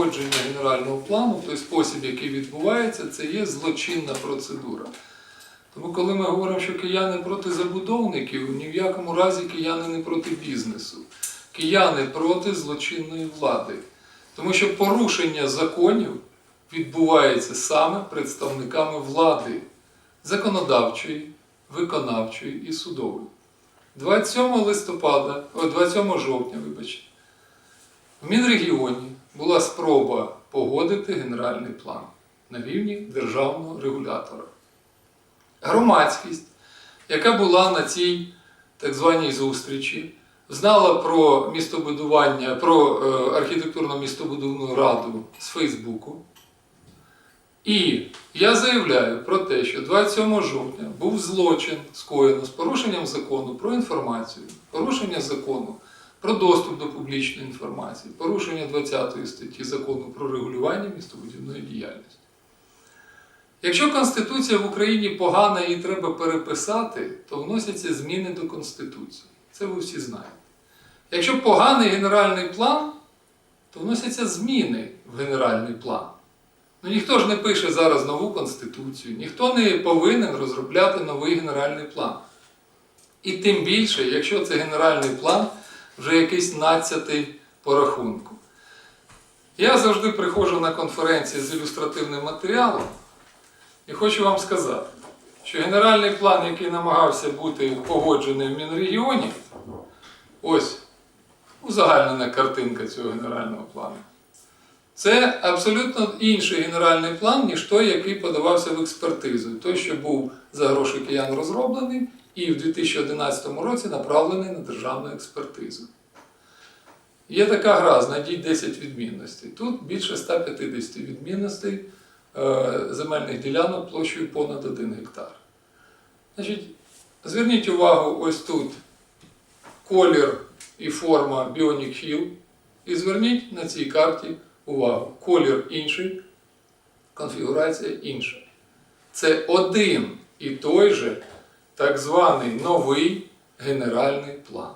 погодження генерального плану, той спосіб, який відбувається, це є злочинна процедура. Тому, коли ми говоримо, що кияни проти забудовників, ні в якому разі кияни не проти бізнесу. Кияни проти злочинної влади. Тому що порушення законів відбувається саме представниками влади законодавчої, виконавчої і судової. 27 листопада, о, 27 жовтня, вибачте, в Мінрегіоні була спроба погодити генеральний план на рівні державного регулятора. Громадськість, яка була на цій так званій зустрічі, знала про містобудування, про е, архітектурно містобудівну раду з Фейсбуку. І я заявляю про те, що 27 жовтня був злочин скоєно з порушенням закону про інформацію, порушення закону про доступ до публічної інформації, порушення 20 статті закону про регулювання містобудівної діяльності. Якщо Конституція в Україні погана і треба переписати, то вносяться зміни до Конституції. Це ви всі знаєте. Якщо поганий генеральний план, то вносяться зміни в генеральний план. Ну ніхто ж не пише зараз нову Конституцію, ніхто не повинен розробляти новий генеральний план. І тим більше, якщо це генеральний план вже якийсь надцятий по рахунку. Я завжди приходжу на конференції з ілюстративним матеріалом і хочу вам сказати, що генеральний план, який намагався бути погоджений в Мінрегіоні, ось узагальнена картинка цього генерального плану. Це абсолютно інший генеральний план, ніж той, який подавався в експертизу. Той, що був за гроші киян розроблений і в 2011 році направлений на державну експертизу. Є така гра, знайдіть 10 відмінностей. Тут більше 150 відмінностей е, земельних ділянок площею понад 1 гектар. Значить, зверніть увагу ось тут колір і форма Bionic Hill. І зверніть на цій карті увагу. Колір інший, конфігурація інша. Це один і той же так званий новий генеральний план.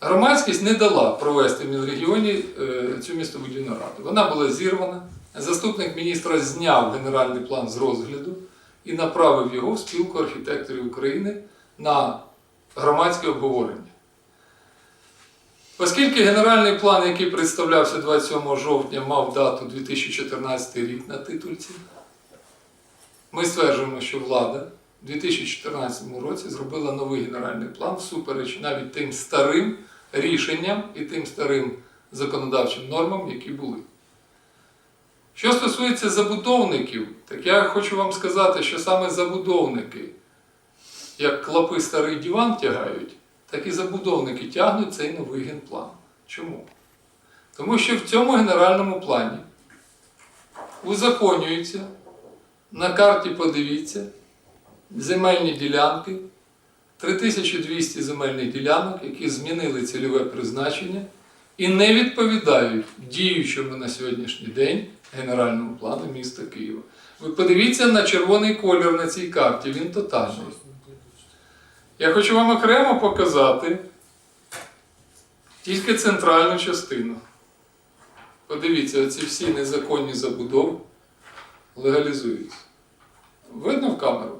Громадськість не дала провести в Мінрегіоні е, цю містобудівну раду. Вона була зірвана. Заступник міністра зняв генеральний план з розгляду і направив його в спілку архітекторів України на громадське обговорення. Оскільки генеральний план, який представлявся 27 жовтня, мав дату 2014 рік на титульці, ми стверджуємо, що влада у 2014 році зробила новий генеральний план всупереч навіть тим старим рішенням і тим старим законодавчим нормам, які були. Що стосується забудовників, так я хочу вам сказати, що саме забудовники, як клопи старий диван тягають, так і забудовники тягнуть цей новий генплан. Чому? Тому що в цьому генеральному плані узаконюється, на карті подивіться, земельні ділянки, 3200 земельних ділянок, які змінили цільове призначення і не відповідають діючому на сьогоднішній день генеральному плану міста Києва. Ви подивіться на червоний колір на цій карті, він тотальний. Я хочу вам окремо показати тільки центральну частину. Подивіться, оці всі незаконні забудови легалізуються. Видно в камеру?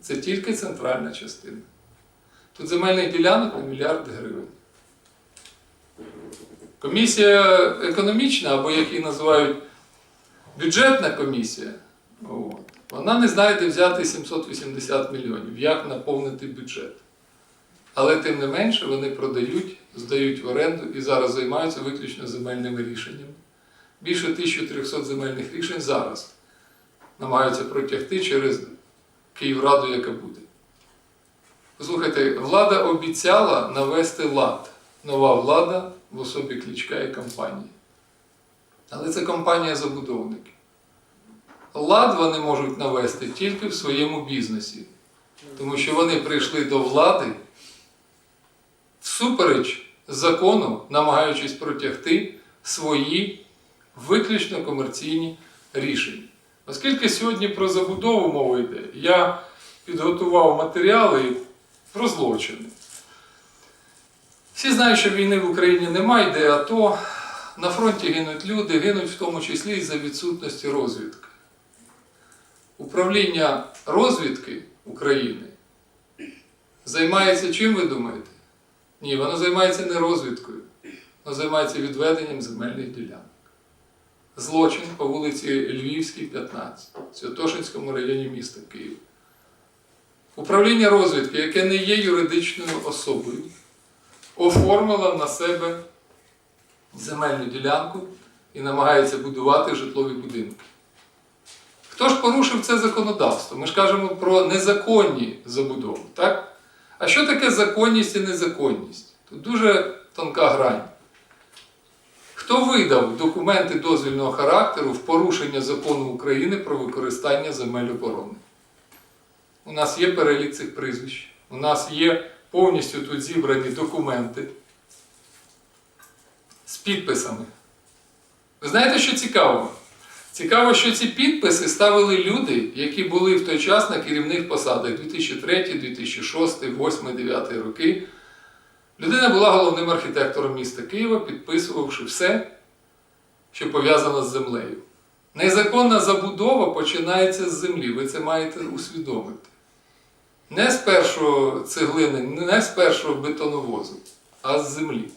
Це тільки центральна частина. Тут земельних ділянок на мільярд гривень. Комісія економічна, або як її називають бюджетна комісія, от, вона не знає, де взяти 780 мільйонів, як наповнити бюджет. Але тим не менше вони продають, здають в оренду і зараз займаються виключно земельними рішеннями. Більше 1300 земельних рішень зараз намагаються протягти через Київраду, яка буде. Послухайте, влада обіцяла навести лад. Нова влада в особі Кличка і компанії. Але це компанія забудовників. Лад вони можуть навести тільки в своєму бізнесі. Тому що вони прийшли до влади всупереч закону, намагаючись протягти свої виключно комерційні рішення. Оскільки сьогодні про забудову мова йде, я підготував матеріали про злочини. Всі знають, що війни в Україні немає, йде АТО, на фронті гинуть люди, гинуть в тому числі і за відсутності розвідки. Управління розвідки України займається чим ви думаєте? Ні, воно займається не розвідкою, воно займається відведенням земельних ділянок. Злочин по вулиці Львівській, 15, в Святошинському районі міста Києва. Управління розвідки, яке не є юридичною особою, оформило на себе земельну ділянку і намагається будувати житлові будинки. Хто ж порушив це законодавство? Ми ж кажемо про незаконні забудови, так? А що таке законність і незаконність? Тут дуже тонка грань. Хто видав документи дозвільного характеру в порушення закону України про використання земель оборони? У нас є перелік цих прізвищ, у нас є повністю тут зібрані документи з підписами. Ви знаєте, що цікаво? Цікаво, що ці підписи ставили люди, які були в той час на керівних посадах 2003, 2006, 2008, 2009 роки. Людина була головним архітектором міста Києва, підписувавши все, що пов'язано з землею. Незаконна забудова починається з землі, ви це маєте усвідомити. Не з першого цеглини, не з першого бетоновозу, а з землі.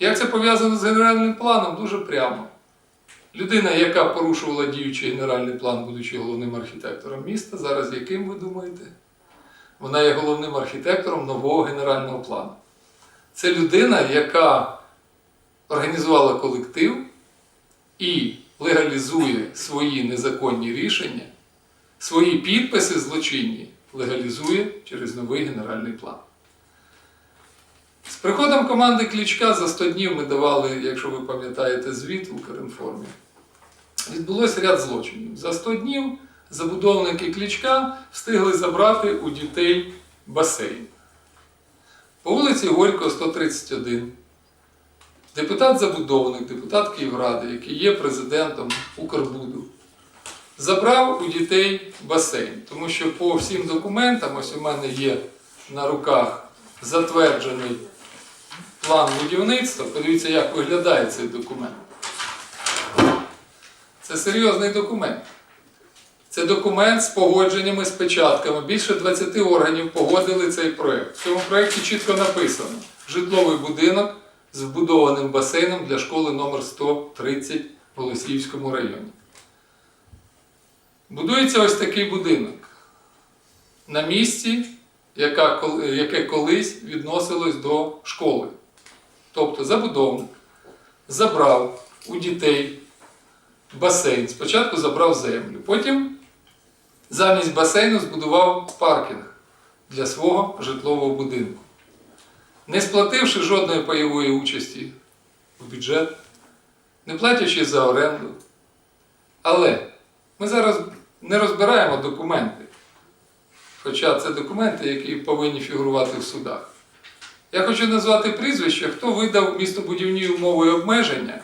Як це пов'язано з генеральним планом? Дуже прямо. Людина, яка порушувала діючий генеральний план, будучи головним архітектором міста, зараз яким ви думаєте? Вона є головним архітектором нового генерального плану. Це людина, яка організувала колектив і легалізує свої незаконні рішення, свої підписи злочинні легалізує через новий генеральний план. З приходом команди Клічка за 100 днів ми давали, якщо ви пам'ятаєте, звіт в Укрінформі. Відбулося ряд злочинів. За 100 днів забудовники Клічка встигли забрати у дітей басейн. По вулиці Горького, 131. Депутат-забудовник, депутат Київради, який є президентом Укрбуду, забрав у дітей басейн. Тому що по всім документам, ось у мене є на руках затверджений план будівництва. Подивіться, як виглядає цей документ. Це серйозний документ. Це документ з погодженнями, з печатками. Більше 20 органів погодили цей проєкт. В цьому проєкті чітко написано: житловий будинок з вбудованим басейном для школи номер 130 в Голосіївському районі. Будується ось такий будинок на місці, яке колись відносилось до школи. Тобто забудовник забрав у дітей басейн. Спочатку забрав землю, потім замість басейну збудував паркінг для свого житлового будинку. Не сплативши жодної пайової участі в бюджет, не платячи за оренду. Але ми зараз не розбираємо документи. Хоча це документи, які повинні фігурувати в судах. Я хочу назвати прізвище, хто видав містобудівні умови обмеження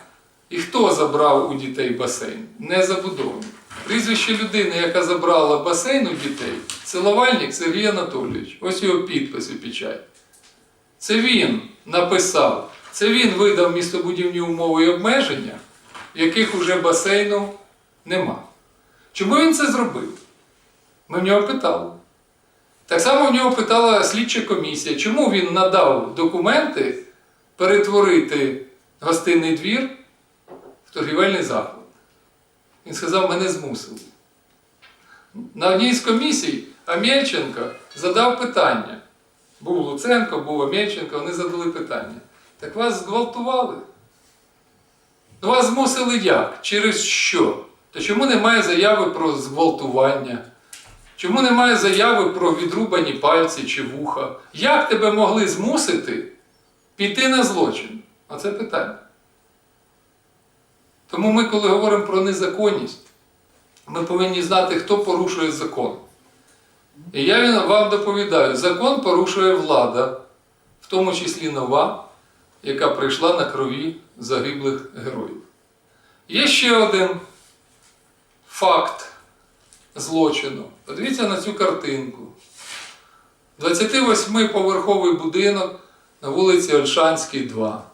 і хто забрав у дітей басейн. Не забудовник. Прізвище людини, яка забрала басейн у дітей, Силовальник Сергій Анатолійович. Ось його підпис і печать. Це він написав, це він видав містобудівні умови і обмеження, яких уже басейну нема. Чому він це зробив? Ми в нього питали. Так само в нього питала слідча комісія, чому він надав документи перетворити гостинний двір в торгівельний заклад. Він сказав, мене змусили. На одній з комісій Амельченко задав питання. Був Луценко, був Амельченко, вони задали питання. Так вас зґвалтували? Ну вас змусили як? Через що? То чому немає заяви про зґвалтування? Чому немає заяви про відрубані пальці чи вуха? Як тебе могли змусити піти на злочин? Оце питання. Тому ми, коли говоримо про незаконність, ми повинні знати, хто порушує закон. І я вам доповідаю, закон порушує влада, в тому числі нова, яка прийшла на крові загиблих героїв. Є ще один факт злочину. Подивіться на цю картинку. 28-поверховий будинок на вулиці Ольшанській, 2.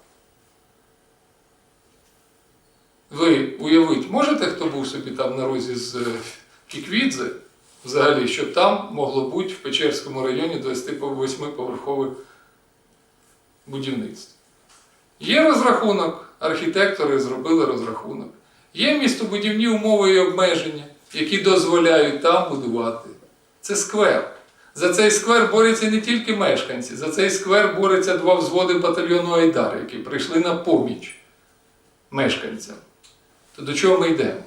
Ви уявити можете, хто був собі там на розі з е, Кіквідзе, взагалі, що там могло бути в Печерському районі 28-поверхове будівництво. Є розрахунок, архітектори зробили розрахунок. Є містобудівні умови і обмеження, які дозволяють там будувати. Це сквер. За цей сквер борються не тільки мешканці, за цей сквер борються два взводи батальйону Айдар, які прийшли на поміч мешканцям. То до чого ми йдемо?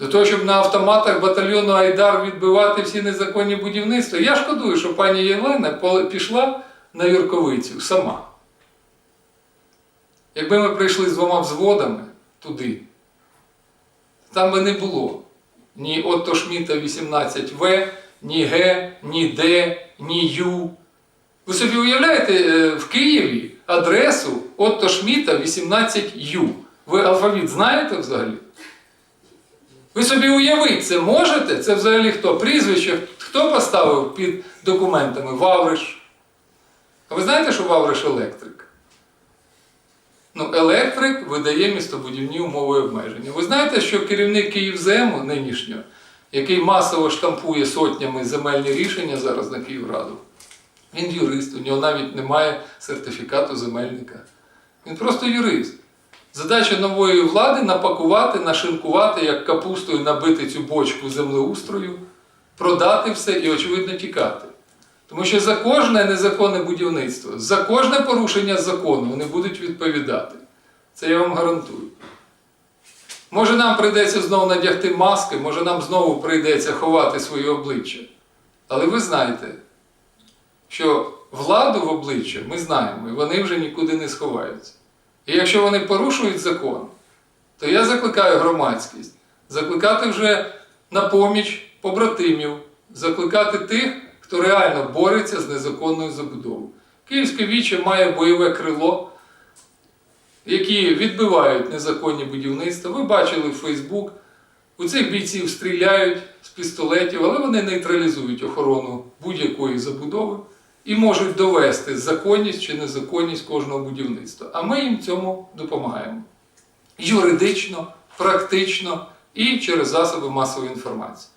До того, щоб на автоматах батальйону Айдар відбивати всі незаконні будівництва. Я шкодую, що пані Єлена пішла на Юрковицю сама. Якби ми прийшли з двома взводами туди, там би не було ні Отто Шміта 18В, ні Г, ні Д, ні Ю. Ви собі уявляєте е, в Києві адресу Отто Шміта 18Ю. Ви алфавіт знаєте взагалі? Ви собі уявити це можете? Це взагалі хто? Прізвище хто поставив під документами? Вавриш. А ви знаєте, що Вавриш електрик? Ну, електрик видає містобудівні умови обмеження. Ви знаєте, що керівник Київзему нинішнього, який масово штампує сотнями земельні рішення зараз на Київраду, він юрист, у нього навіть немає сертифікату земельника. Він просто юрист. Задача нової влади напакувати, нашинкувати, як капустою набити цю бочку землеустрою, продати все і, очевидно, тікати. Тому що за кожне незаконне будівництво, за кожне порушення закону вони будуть відповідати. Це я вам гарантую. Може нам прийдеться знову надягти маски, може нам знову прийдеться ховати своє обличчя. Але ви знаєте, що владу в обличчя ми знаємо, і вони вже нікуди не сховаються. І якщо вони порушують закон, то я закликаю громадськість закликати вже на поміч побратимів, закликати тих, хто реально бореться з незаконною забудовою. Київське віче має бойове крило, які відбивають незаконні будівництва. Ви бачили в Фейсбук. У цих бійців стріляють з пістолетів, але вони нейтралізують охорону будь-якої забудови і можуть довести законність чи незаконність кожного будівництва. А ми їм цьому допомагаємо. Юридично, практично і через засоби масової інформації.